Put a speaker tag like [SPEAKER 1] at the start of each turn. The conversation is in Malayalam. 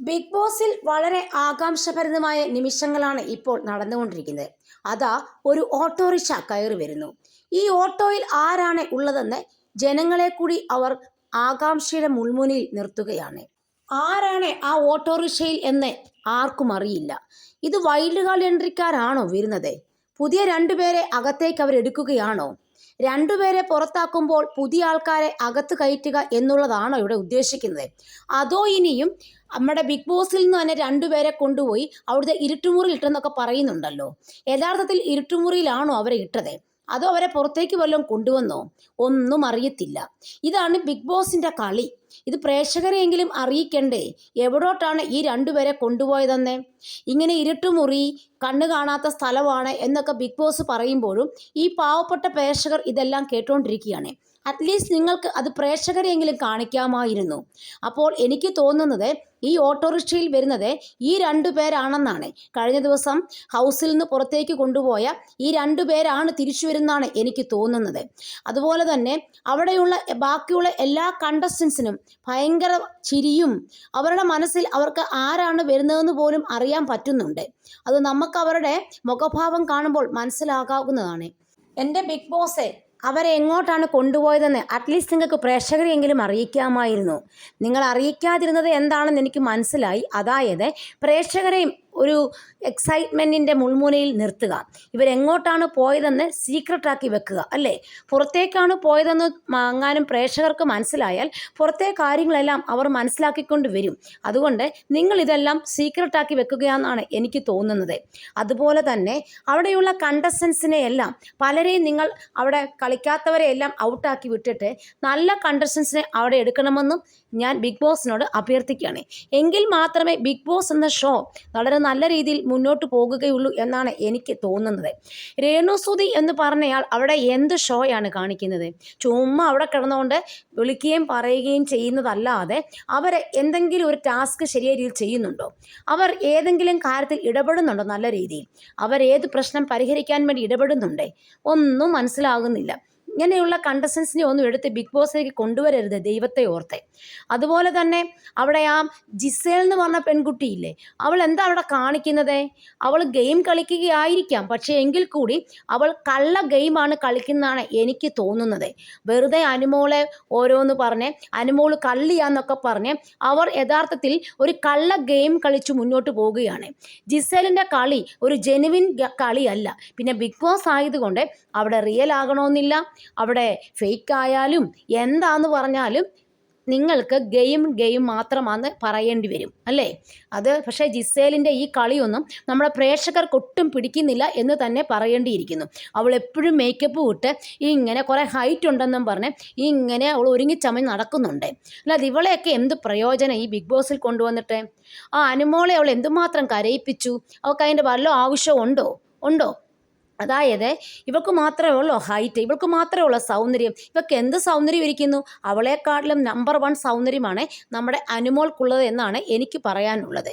[SPEAKER 1] ബിഗ് ബോസിൽ വളരെ ആകാംക്ഷഭരിതമായ നിമിഷങ്ങളാണ് ഇപ്പോൾ നടന്നുകൊണ്ടിരിക്കുന്നത്. അതാ ഒരു ഓട്ടോറിക്ഷ കയറി വരുന്നു. ഈ ഓട്ടോയിൽ ആരാണ് ഉള്ളതെന്ന് ജനങ്ങളെ കൂടി അവർ ആകാംക്ഷയുടെ മുൾമുനയിൽ നിർത്തുകയാണ്. ആരാണ് ആ ഓട്ടോറിക്ഷയിൽ എന്ന് ആർക്കും അറിയില്ല. ഇത് വൈൽഡ് കാർഡ് എൻട്രിക്കാരാണോ വരുന്നത്? പുതിയ രണ്ടുപേരെ അകത്തേക്ക് അവർ എടുക്കുകയാണോ? രണ്ടുപേരെ പുറത്താക്കുമ്പോൾ പുതിയ ആൾക്കാരെ അകത്ത് കയറ്റുക എന്നുള്ളതാണോ ഇവിടെ ഉദ്ദേശിക്കുന്നത്. അതോ ഇനിയും നമ്മുടെ ബിഗ് ബോസിൽ നിന്ന് തന്നെ രണ്ടുപേരെ കൊണ്ടുപോയി അവിടുത്തെ ഇരുട്ടുമുറിയിൽ ഇട്ടെന്നൊക്കെ പറയുന്നുണ്ടല്ലോ. യഥാർത്ഥത്തിൽ ഇരുട്ടുമുറിയിലാണോ അവരെ ഇട്ടത്? അതോ അവരെ പുറത്തേക്ക് വല്ലതും കൊണ്ടുവന്നോ? ഒന്നും അറിയത്തില്ല. ഇതാണ് ബിഗ് ബോസിന്റെ കളി. ഇത് പ്രേക്ഷകരെയെങ്കിലും അറിയിക്കണ്ടേ? എവിടോട്ടാണ് ഈ രണ്ടുപേരെ കൊണ്ടുപോയതെന്ന്? ഇങ്ങനെ ഇരുട്ടുമുറി കണ്ണു കാണാത്ത സ്ഥലമാണ് എന്നൊക്കെ ബിഗ് ബോസ് പറയുമ്പോഴും ഈ പാവപ്പെട്ട പ്രേക്ഷകർ ഇതെല്ലാം കേട്ടുകൊണ്ടിരിക്കുകയാണ് അറ്റ്ലീസ്റ്റ് നിങ്ങൾക്ക് അത് പ്രേക്ഷകരെയെങ്കിലും കാണിക്കാമായിരുന്നു. അപ്പോൾ എനിക്ക് തോന്നുന്നത് ഈ ഓട്ടോറിക്ഷയിൽ വരുന്നത് ഈ രണ്ടു പേരാണെന്നാണ്. കഴിഞ്ഞ ദിവസം ഹൗസിൽ നിന്ന് പുറത്തേക്ക് കൊണ്ടുപോയ ഈ രണ്ടു പേരാണ് തിരിച്ചു വരുന്നതാണ് എനിക്ക് തോന്നുന്നത്. അതുപോലെ തന്നെ അവിടെയുള്ള ബാക്കിയുള്ള എല്ലാ കണ്ടസ്റ്റൻസിനും ഭയങ്കര ചിരിയും അവരുടെ മനസ്സിൽ അവർക്ക് ആരാണ് വരുന്നതെന്ന് പോലും അറിയാൻ പറ്റുന്നുണ്ട്. അത് നമുക്ക് അവരുടെ മുഖഭാവം കാണുമ്പോൾ മനസ്സിലാകാവുന്നതാണ്. എന്റെ ബിഗ് ബോസെ അവരെ എങ്ങോട്ടാണ് കൊണ്ടുപോയതെന്ന് അറ്റ്ലീസ്റ്റ് നിങ്ങൾക്ക് പ്രേക്ഷകരെയെങ്കിലും അറിയിക്കാമായിരുന്നു. നിങ്ങൾ അറിയിക്കാതിരുന്നത് എന്താണെന്ന് എനിക്ക് മനസ്സിലായി. അതായത് പ്രേക്ഷകരെയും ഒരു എക്സൈറ്റ്മെന്റിന്റെ മുൾമുനയിൽ നിർത്തുക. ഇവരെങ്ങോട്ടാണ് പോയതെന്ന് സീക്രട്ടാക്കി വെക്കുക അല്ലേ? പുറത്തേക്കാണ് പോയതെന്ന് അങ്ങാനും പ്രേക്ഷകർക്ക് മനസ്സിലായാൽ പുറത്തെ കാര്യങ്ങളെല്ലാം അവർ മനസ്സിലാക്കിക്കൊണ്ട് വരും. അതുകൊണ്ട് നിങ്ങൾ ഇതെല്ലാം സീക്രട്ടാക്കി വെക്കുകയാണെന്നാണ് എനിക്ക് തോന്നുന്നത്. അതുപോലെ തന്നെ അവിടെയുള്ള കണ്ടസ്റ്റൻസിനെ എല്ലാം പലരെയും നിങ്ങൾ അവിടെ കളിക്കാത്തവരെ എല്ലാം ഔട്ടാക്കി വിട്ടിട്ട് നല്ല കണ്ടസ്റ്റൻസിനെ അവിടെ എടുക്കണമെന്നും ഞാൻ ബിഗ് ബോസിനോട് അഭ്യർത്ഥിക്കുകയാണ്. എങ്കിൽ മാത്രമേ ബിഗ് ബോസ് എന്ന ഷോ വളരെ നല്ല രീതിയിൽ മുന്നോട്ട് പോകുകയുള്ളൂ എന്നാണ് എനിക്ക് തോന്നുന്നത്. രേണുസുതി എന്ന് പറഞ്ഞയാൾ അവിടെ എന്ത് ഷോയാണ് കാണിക്കുന്നത്? ചുമ്മാ അവിടെ കിടന്നുകൊണ്ട് വിളിക്കുകയും പറയുകയും ചെയ്യുന്നതല്ലാതെ അവർ എന്തെങ്കിലും ഒരു ടാസ്ക് ശരിയായ രീതിയിൽ ചെയ്യുന്നുണ്ടോ? അവർ ഏതെങ്കിലും കാര്യത്തിൽ ഇടപെടുന്നുണ്ടോ നല്ല രീതിയിൽ? അവർ ഏത് പ്രശ്നം പരിഹരിക്കാൻ വേണ്ടി ഇടപെടുന്നുണ്ടേ? ഒന്നും മനസ്സിലാകുന്നില്ല. ഇങ്ങനെയുള്ള കണ്ടസ്റ്റൻസിനെ ഒന്നും എടുത്ത് ബിഗ് ബോസിലേക്ക് കൊണ്ടുവരരുത് ദൈവത്തെ ഓർത്തെ. അതുപോലെ തന്നെ അവിടെ ആ ജിസേൽ എന്ന് പറഞ്ഞ പെൺകുട്ടിയില്ലേ അവൾ എന്താ അവിടെ കാണിക്കുന്നത്? അവൾ ഗെയിം കളിക്കുകയായിരിക്കാം പക്ഷേ എങ്കിൽ കൂടി അവൾ കള്ള ഗെയിമാണ് കളിക്കുന്നതാണ് എനിക്ക് തോന്നുന്നത്. വെറുതെ അനുമോളെ ഓരോന്ന് പറഞ്ഞ് അനുമോൾ കള്ളിയാന്നൊക്കെ പറഞ്ഞ് അവർ യഥാർത്ഥത്തിൽ ഒരു കള്ള ഗെയിം കളിച്ച് മുന്നോട്ട് പോവുകയാണ്. ജിസേലിന്റെ കളി ഒരു ജെനുവിൻ കളിയല്ല. പിന്നെ ബിഗ് ബോസ് ആയതുകൊണ്ട് അവിടെ റിയൽ ആകണമെന്നില്ല. അവിടെ ഫേക്ക് ആയാലും എന്താന്ന് പറഞ്ഞാലും നിങ്ങൾക്ക് ഗെയിം ഗെയിം മാത്രമാണ് പറയേണ്ടി വരും അല്ലേ? അത് പക്ഷേ ജിസേലിന്റെ ഈ കളിയൊന്നും നമ്മുടെ പ്രേക്ഷകർക്ക് ഒട്ടും പിടിക്കുന്നില്ല എന്ന് തന്നെ പറയേണ്ടിയിരിക്കുന്നു. അവൾ എപ്പോഴും മേക്കപ്പ് വിട്ട് ഇങ്ങനെ കുറേ ഹൈറ്റ് ഉണ്ടെന്നും പറഞ്ഞ് ഇങ്ങനെ അവൾ ഒരുങ്ങിച്ചമഞ്ഞ് നടക്കുന്നുണ്ട്. അല്ലാതെ ഇവളെയൊക്കെ എന്ത് പ്രയോജനം ഈ ബിഗ് ബോസിൽ കൊണ്ടുവന്നിട്ട്? ആ അനുമോളെ അവൾ എന്തുമാത്രം കരയിപ്പിച്ചു? അവൾക്ക് അതിന്റെ വല്ല ആവശ്യമുണ്ടോ ഉണ്ടോ? അതായത് ഇവൾക്ക് മാത്രമേ ഉള്ളൂ ഹൈറ്റ് ഇവൾക്ക് മാത്രമേ ഉള്ളൂ സൗന്ദര്യം. ഇവൾക്ക് എന്ത് സൗന്ദര്യം ഇരിക്കുന്നു? അവളെക്കാട്ടിലും നമ്പർ വൺ സൗന്ദര്യമാണ് നമ്മുടെ അനുമോൾക്കുള്ളത് എന്നാണ് എനിക്ക് പറയാനുള്ളത്.